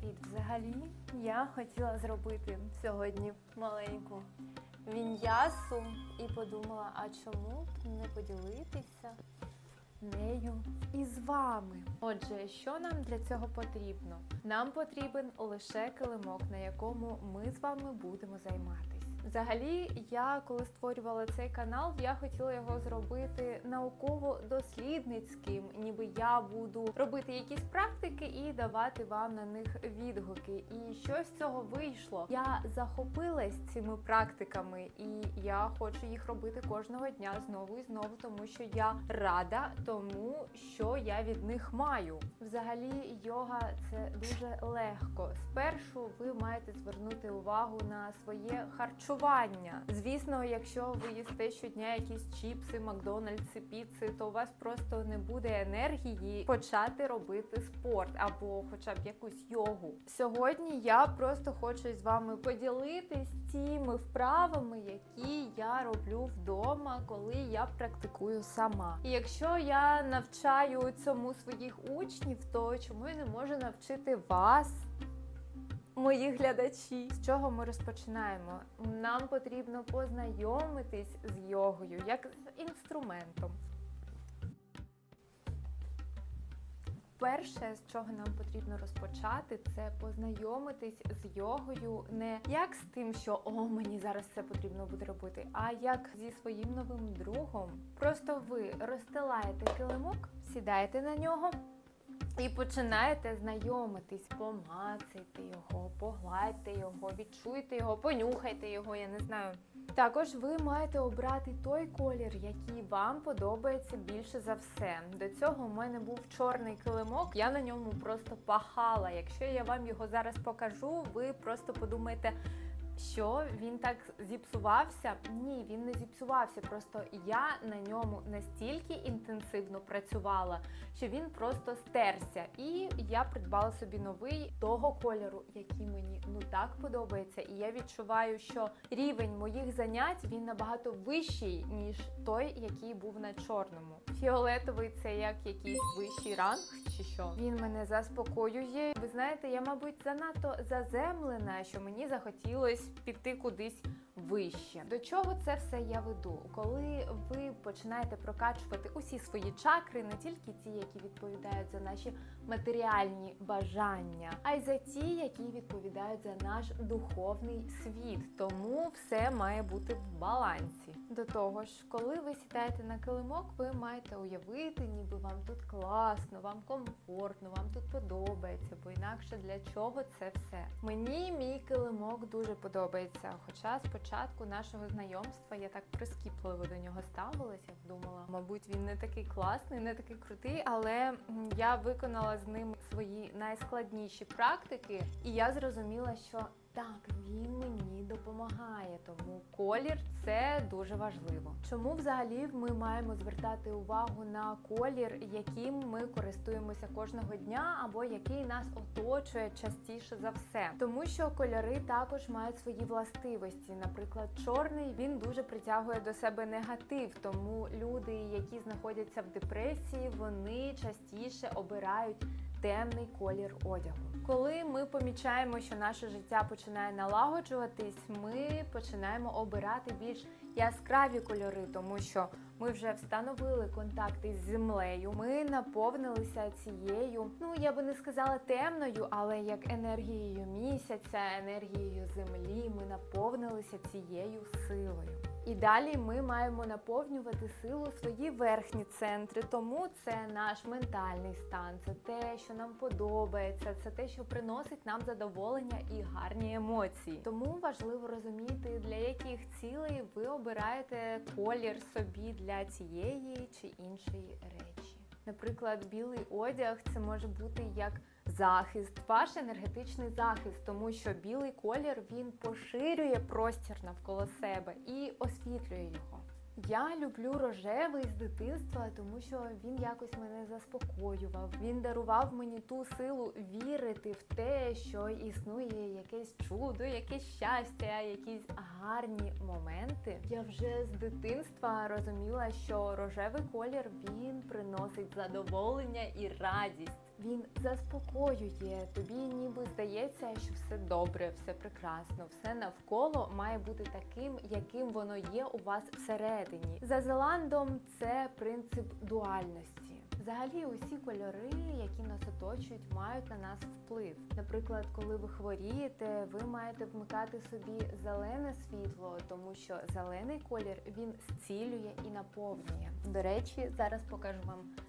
Привіт! Взагалі я хотіла зробити сьогодні маленьку він'ясу і подумала, а чому не поділитися нею із вами? Отже, що нам для цього потрібно? Нам потрібен лише килимок, на якому ми з вами будемо займатись. Взагалі, я коли створювала цей канал, я хотіла його зробити науково-дослідницьким, ніби я буду робити якісь практики і давати вам на них відгуки. І що з цього вийшло? Я захопилась цими практиками, і я хочу їх робити кожного дня знову і знову, тому що я рада тому, що я від них маю. Взагалі, йога це дуже легко. Спершу ви маєте звернути увагу на своє харчування. Звісно, якщо ви їсте щодня якісь чіпси, Макдональдси, піци, то у вас просто не буде енергії почати робити спорт або хоча б якусь йогу. Сьогодні я просто хочу з вами поділитись тими вправами, які я роблю вдома, коли я практикую сама. І якщо я навчаю цьому своїх учнів, то чому я не можу навчити вас? Мої глядачі, з чого ми розпочинаємо? Нам потрібно познайомитись з йогою як з інструментом. Перше, з чого нам потрібно розпочати, це познайомитись з йогою не як з тим, що о, мені зараз це потрібно буде робити, а як зі своїм новим другом. Просто ви розстилаєте килимок, сідаєте на нього. І починаєте знайомитись, помацайте його, погладьте його, відчуйте його, понюхайте його, я не знаю. Також ви маєте обрати той колір, який вам подобається більше за все. До цього у мене був чорний килимок, я на ньому просто пахала. Якщо я вам його зараз покажу, ви просто подумаєте. Що він так зіпсувався? Ні, він не зіпсувався. Просто я на ньому настільки інтенсивно працювала, що він просто стерся. І я придбала собі новий того кольору, який мені ну так подобається. І я відчуваю, що рівень моїх занять він набагато вищий, ніж той, який був на чорному. Фіолетовий це як якийсь вищий ранг, чи що він мене заспокоює. Ви знаєте, я, мабуть, занадто заземлена, що мені захотілось піти кудись вище. До чого це все я веду? Коли ви починаєте прокачувати усі свої чакри, не тільки ті, які відповідають за наші матеріальні бажання, а й за ті, які відповідають за наш духовний світ. Тому все має бути в балансі. До того ж, коли ви сідаєте на килимок, ви маєте уявити, ніби вам тут класно, вам комфортно, вам тут подобається, бо інакше для чого це все. Мені мій килимок дуже подобається. Хоча спочатку нашого знайомства я так прискіпливо до нього ставилася, думала, мабуть, він не такий класний, не такий крутий, але я виконала з ним свої найскладніші практики, і я зрозуміла, що так, він мені допомагає, тому колір це дуже важливо. Чому взагалі ми маємо звертати увагу на колір, яким ми користуємося кожного дня, або який нас оточує частіше за все? Тому що кольори також мають свої властивості. Наприклад, чорний він дуже притягує до себе негатив, тому люди, які знаходяться в депресії, вони частіше обирають темний колір одягу. Коли ми помічаємо, що наше життя починає налагоджуватись, ми починаємо обирати більш яскраві кольори, тому що ми вже встановили контакти з землею. Ми наповнилися цією, ну я би не сказала темною, але як енергією місяця, енергією землі. Ми наповнилися цією силою. І далі ми маємо наповнювати силу свої верхні центри, тому це наш ментальний стан, це те, що нам подобається, це те, що приносить нам задоволення і гарні емоції. Тому важливо розуміти, для яких цілей ви обираєте колір собі для цієї чи іншої речі. Наприклад, білий одяг це може бути як захист, ваш енергетичний захист, тому що білий колір він поширює простір навколо себе і освітлює його. Я люблю рожевий з дитинства, тому що він якось мене заспокоював. Він дарував мені ту силу вірити в те, що існує якесь чудо, якесь щастя, якісь гарні моменти. Я вже з дитинства розуміла, що рожевий колір він приносить задоволення і радість. Він заспокоює, тобі ніби здається, що все добре, все прекрасно, все навколо має бути таким, яким воно є у вас всередині. За Зеландом це принцип дуальності. Взагалі, усі кольори, які нас оточують, мають на нас вплив. Наприклад, коли ви хворієте, ви маєте вмикати собі зелене світло, тому що зелений колір він зцілює і наповнює. До речі, зараз покажу вам.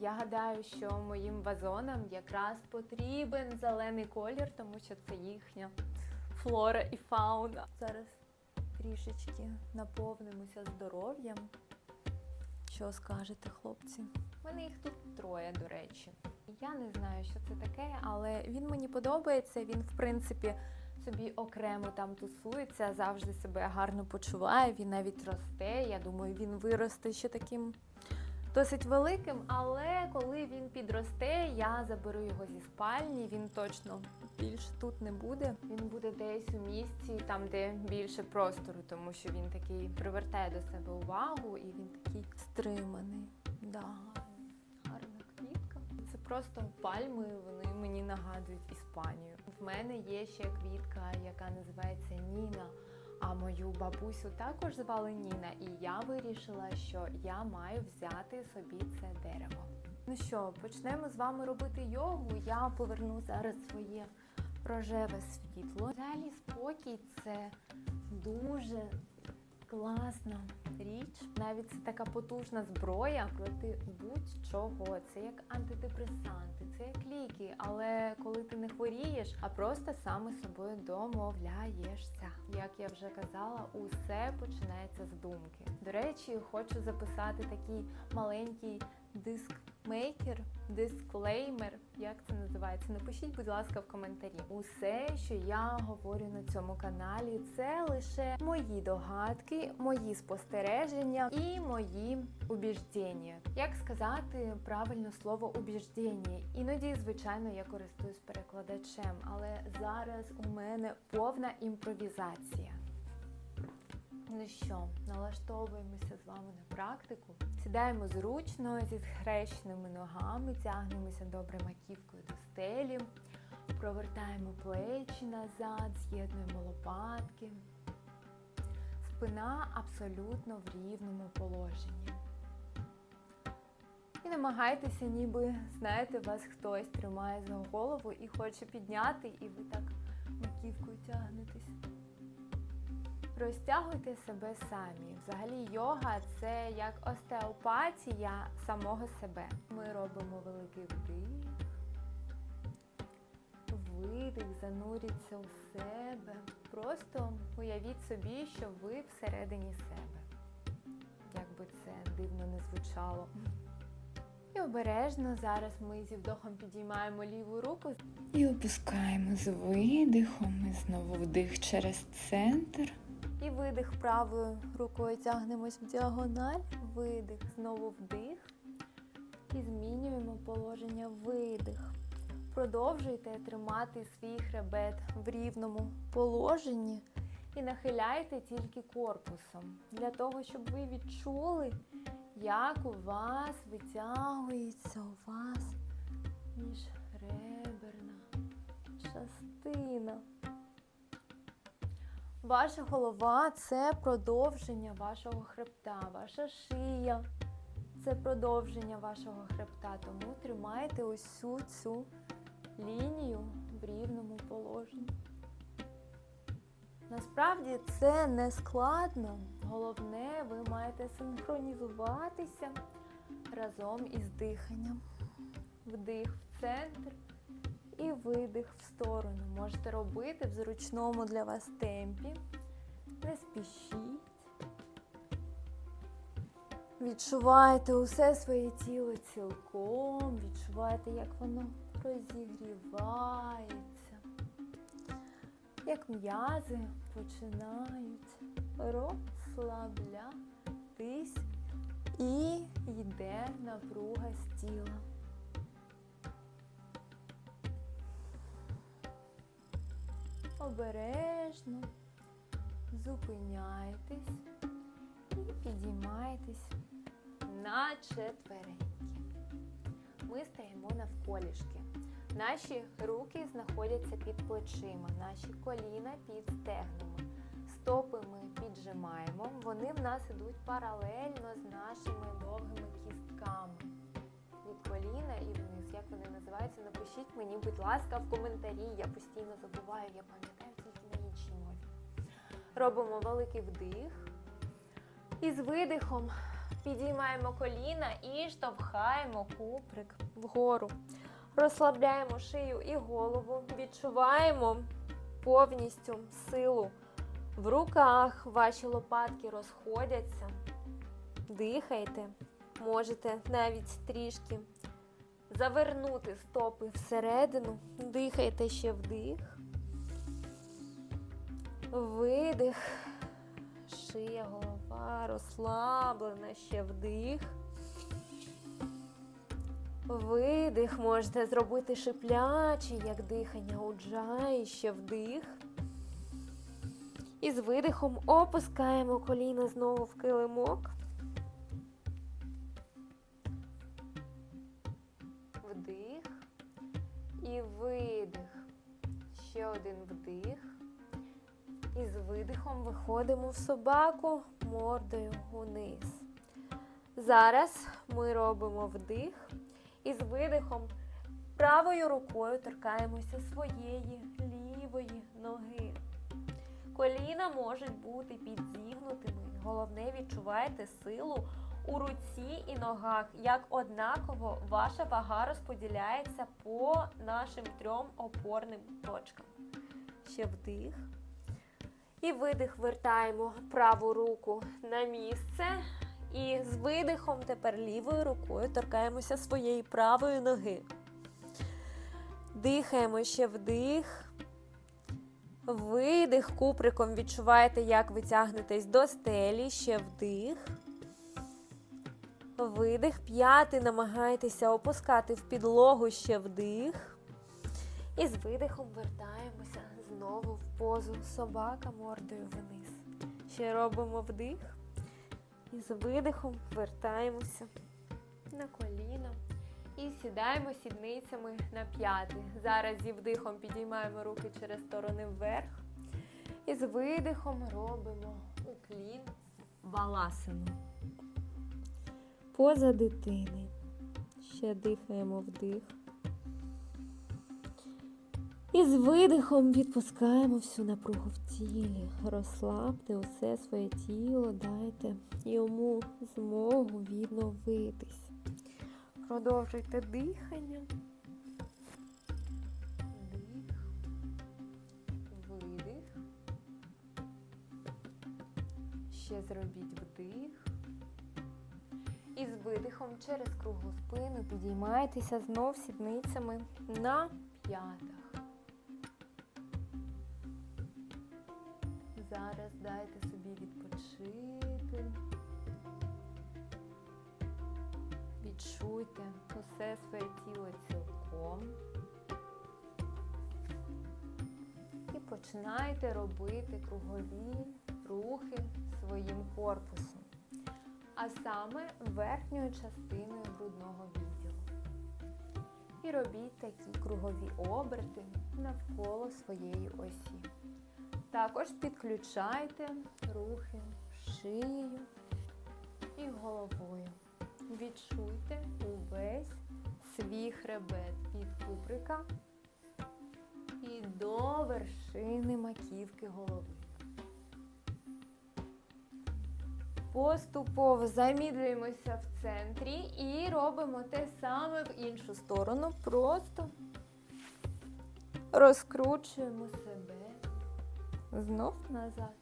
Я гадаю, що моїм вазонам якраз потрібен зелений колір, тому що це їхня флора і фауна. Зараз трішечки наповнимося здоров'ям. Що скажете, хлопці? У мене їх тут троє, до речі. Я не знаю, що це таке, але він мені подобається. Він, в принципі, собі окремо там тусується, завжди себе гарно почуває. Він навіть росте. Я думаю, він виросте ще таким досить великим. Але коли він підросте, я заберу його зі спальні. Він точно більше тут не буде. Він буде десь у місці, там де більше простору, тому що він такий привертає до себе увагу і він такий стриманий. Да, гарна квітка. Це просто пальми, вони мені нагадують Іспанію. В мене є ще квітка, яка називається Ніна. А мою бабусю також звали Ніна, і я вирішила, що я маю взяти собі це дерево. Ну що, почнемо з вами робити йогу. Я поверну зараз своє рожеве світло. Взагалі спокій це дуже класна річ. Навіть це така потужна зброя проти будь-чого. Це як антидепресанти, це як ліки. Але коли ти не хворієш, а просто саме собою домовляєшся. Як я вже казала, усе починається з думки. До речі, хочу записати такий маленький дискмейкер, дисклеймер, як це називається. Напишіть, будь ласка, в коментарі. Усе, що я говорю на цьому каналі, це лише мої догадки, мої спостереження і мої убіждення. Як сказати правильно слово убіждення? Іноді, звичайно, я користуюсь перекладачем, але зараз у мене повна імпровізація. Ну що, налаштовуємося з вами на практику. Сідаємо зручно зі схрещеними ногами, тягнемося добре маківкою до стелі, провертаємо плечі назад, з'єднуємо лопатки. Спина абсолютно в рівному положенні. І намагайтеся, ніби, знаєте, вас хтось тримає за голову і хоче підняти, і ви так маківкою тягнетесь. Розтягуйте себе самі. Взагалі, йога це як остеопатія самого себе. Ми робимо великий вдих, видих, зануріться у себе. Просто уявіть собі, що ви всередині себе. Як би це дивно не звучало. І обережно зараз ми зі вдохом підіймаємо ліву руку І опускаємо з видихом. І знову вдих через центр. І видих правою рукою тягнемось в діагональ, видих, знову вдих. І змінюємо положення видих. Продовжуйте тримати свій хребет в рівному положенні і нахиляйте тільки корпусом для того, щоб ви відчули, як у вас витягується у вас міжреберна частина. Ваша голова це продовження вашого хребта, ваша шия це продовження вашого хребта. Тому тримайте усю цю лінію в рівному положенні. Насправді це не складно. Головне, ви маєте синхронізуватися разом із диханням. Вдих в центр і видих в сторону. Можете робити в зручному для вас темпі. Не спішіть. Відчувайте усе своє тіло цілком, відчувайте, як воно розігрівається, як м'язи починають розслаблятись і йде напруга з тіла. Обережно зупиняйтесь і підіймайтесь на четвереньки. ми стаємо навколішки. Наші руки знаходяться під плечима, наші коліна під стегнами. Стопи ми піджимаємо, вони в нас ідуть паралельно з нашими довгими кістками. Від коліна і вниз, як вони називаються, напишіть мені, будь ласка, в коментарі. Я постійно забуваю, я пам'ятаю тільки на іншій мові. Робимо великий вдих. І з видихом підіймаємо коліна і штовхаємо куприк вгору. Розслабляємо шию і голову, відчуваємо повністю силу в руках, ваші лопатки розходяться. Дихайте, можете навіть трішки завернути стопи всередину. Дихайте ще вдих. Видих. Шия, голова розслаблена, ще вдих. Видих можете зробити шиплячий, як дихання у джаї, ще вдих. І з видихом опускаємо коліна знову в килимок. І видих. Ще один вдих. І з видихом виходимо в собаку мордою униз. Зараз ми робимо вдих і з видихом правою рукою торкаємося своєї лівої ноги. Коліна можуть бути підзігнутими. Головне, відчувайте силу у руці і ногах, як однаково ваша вага розподіляється по нашим трьом опорним точкам. Ще вдих. І видих вертаємо праву руку на місце. І з видихом тепер лівою рукою торкаємося своєї правої ноги. Дихаємо ще вдих. Видих куприком відчуваєте, як ви тягнетесь до стелі, ще вдих. Видих, п'яти намагайтеся опускати в підлогу ще вдих. І з видихом вертаємося знову в позу собака мордою вниз. Ще робимо вдих. І з видихом вертаємося на коліна. І сідаємо сідницями на п'яти. Зараз зі вдихом підіймаємо руки через сторони вверх. І з видихом робимо уклін валасину. Поза дитини. Ще дихаємо вдих. І з видихом відпускаємо всю напругу в тілі. Розслабте усе своє тіло, дайте йому змогу відновитись. Продовжуйте дихання. Вдих. Видих. Ще зробіть вдих. І з видихом через круглу спину підіймайтеся знов сідницями на п'ятах. Зараз дайте собі відпочити. Відчуйте усе своє тіло цілком. І починайте робити кругові рухи своїм корпусом, а саме верхньою частиною грудного відділу. І робіть такі кругові оберти навколо своєї осі. Також підключайте рухи шиєю і головою. Відчуйте увесь свій хребет від куприка і до вершини маківки голови. Поступово замідлюємося в центрі і робимо те саме в іншу сторону. Просто розкручуємо себе знов назад.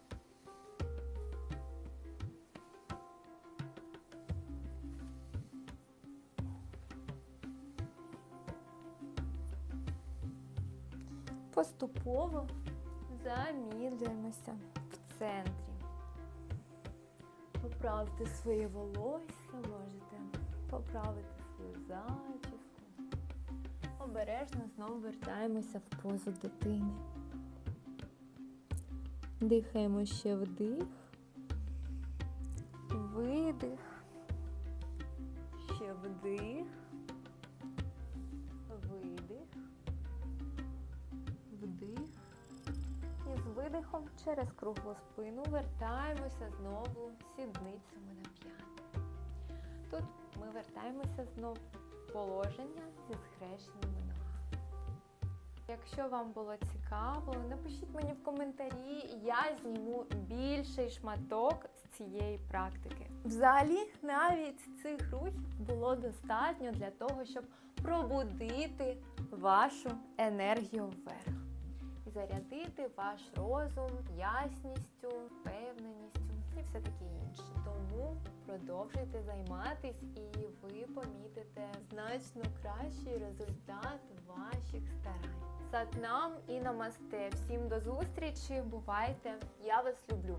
Поступово замідлюємося в центрі. Поправте своє волосся, можете поправити свою зачіску. Обережно знову вертаємося в позу дитини. Дихаємо ще вдих, видих, видихом через круглу спину вертаємося знову сідницями на п'яти. Тут ми вертаємося знову в положення зі схрещеними ногами. Якщо вам було цікаво, напишіть мені в коментарі, я зніму більший шматок з цієї практики. Взагалі, навіть цих рухів було достатньо для того, щоб пробудити вашу енергію вверх зарядити ваш розум ясністю, впевненістю і все таке інше. Тому продовжуйте займатись, і ви помітите значно кращий результат ваших старань. Сатнам і намасте. Всім до зустрічі. Бувайте! Я вас люблю!